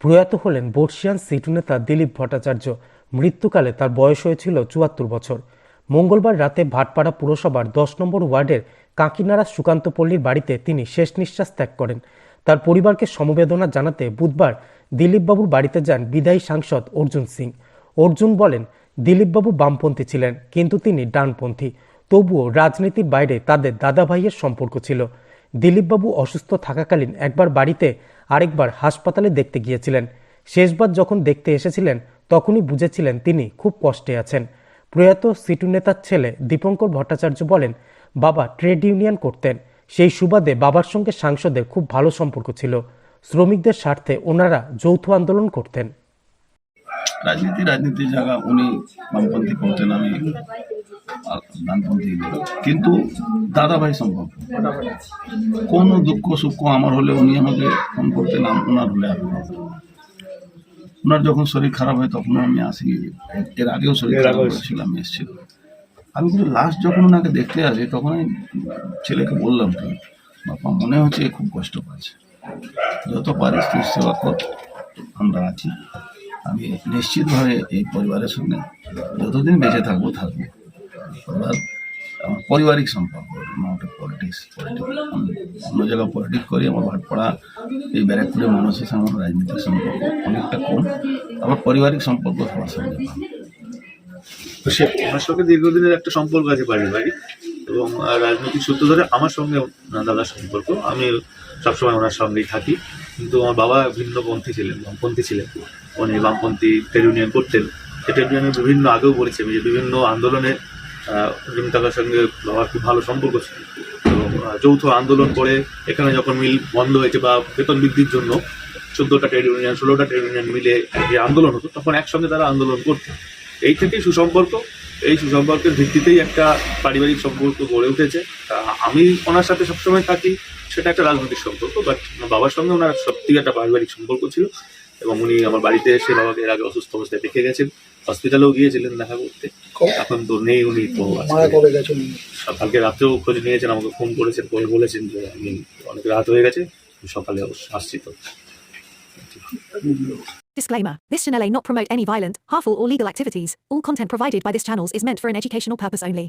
প্রয়াত হলেন বর্ষিয়ান সিটু নেতা দিলীপ ভট্টাচার্য। মৃত্যুকালে তার বয়স হয়েছিল চুয়াত্তর বছর। মঙ্গলবার রাতে ভাটপাড়া পুরসভার দশ নম্বর ওয়ার্ডের কাঁকিনাড়া সুকান্ত পল্লীর বাড়িতে তিনি শেষ নিঃশ্বাস ত্যাগ করেন। তার পরিবারকে সমবেদনা জানাতে বুধবার দিলীপবাবুর বাড়িতে যান বিদায়ী সাংসদ অর্জুন সিং। অর্জুন বলেন, দিলীপবাবু বামপন্থী ছিলেন, কিন্তু তিনি ডানপন্থী। তবুও রাজনীতির বাইরে তাদের দাদা ভাইয়ের সম্পর্ক ছিল। দিলীপবাবু অসুস্থ থাকাকালীন একবার বাড়িতে আরেকবার হাসপাতালে দেখতে গিয়েছিলেন। শেষবার যখন দেখতে এসেছিলেন, তখনই বুঝেছিলেন তিনি খুব কষ্টে আছেন। প্রয়াত সিটু নেতার ছেলে দীপঙ্কর ভট্টাচার্য বলেন, বাবা ট্রেড ইউনিয়ন করতেন। সেই সুবাদে বাবার সঙ্গে সাংসদের খুব ভালো সম্পর্ক ছিল। শ্রমিকদের স্বার্থে ওনারা যৌথ আন্দোলন করতেন। রাজনীতি, রাজনীতির জায়গা উনি বামপন্থী করতেন, আমি কিন্তু দাদাভাই সম্ভব। কোনো দুঃখ সুখ আমার হলে উনি আমাকে ফোন করতেন আম- ওনার হলে আমি ওনার যখন শরীর খারাপ হয় তখন আমি আসি এর আগেও শরীর খারাপ হয়েছিল আমি এসেছিল আমি কিন্তু লাস্ট যখন ওনাকে দেখতে আসি তখন আমি ছেলেকে বললাম কি বাবা মনে হচ্ছে খুব কষ্ট পাচ্ছে। যত পারিস তুই সেবা কর আমরা আছি। আমি নিশ্চিতভাবে এই পরিবারের সঙ্গে যতদিন বেঁচে থাকব থাকব। পরিবার পারিবারিক সম্পর্ক নট পলিটিক্স আমি অন্য জায়গায় পলিটিক্স করি, আমার ভাটপাড়া এই ব্যারাকপুরের মানুষের সঙ্গে আমার রাজনীতির সম্পর্ক অনেকটা কম। আমার পারিবারিক সম্পর্ক সবার সঙ্গে সে ওনার সঙ্গে দীর্ঘদিনের একটা সম্পর্ক আছে পারিবারিক, এবং রাজনৈতিক সূত্র ধরে আমার সঙ্গে দাদার সম্পর্ক। আমি সবসময় ওনার সঙ্গেই থাকি, কিন্তু আমার বাবা ভিন্নপন্থী ছিলেন, বামপন্থী ছিলেন। উনি বামপন্থী, ট্রেড ইউনিয়ন করতেন। ট্রেড বিভিন্ন আগেও বলেছি আমি যে বিভিন্ন আন্দোলনে আহ, রবীন্দ্র সঙ্গে বাবার খুব ভালো সম্পর্ক ছিল। এবং যৌথ আন্দোলন করে এখানে যখন মিল বন্ধ হয়েছে বা বেতন বৃদ্ধির জন্য চোদ্দোটা ট্রেড ইউনিয়ন ষোলোটা ট্রেড ইউনিয়ন মিলে যে আন্দোলন হতো তখন একসঙ্গে তারা আন্দোলন করতেন এই থেকেই সুসম্পর্ক। এই সুসম্পর্কের ভিত্তিতেই একটা পারিবারিক সম্পর্ক গড়ে উঠেছে। আমি ওনার সাথে সবসময় থাকি সেটা একটা রাজনৈতিক সম্পর্ক বাট বাবার সঙ্গে ওনার সত্যি একটা পারিবারিক সম্পর্ক ছিল। এবং উনি আমার বাড়িতে এসে বাবাকে এর আগে অসুস্থ অবস্থায় দেখে গেছেন হসপিটালেও গিয়েছিলেন দেখা করতে এখন তো নেই উনি তো আজকে সকালকে রাতেও খোঁজ নিয়েছেন আমাকে ফোন করেছেন করে বলেছেন যে আমি অনেক রাত হয়ে গেছে সকালে আসছি তো Disclaimer This channel may not promote any violent, harmful, or legal activities. All content provided by this channel is meant for an educational purpose only.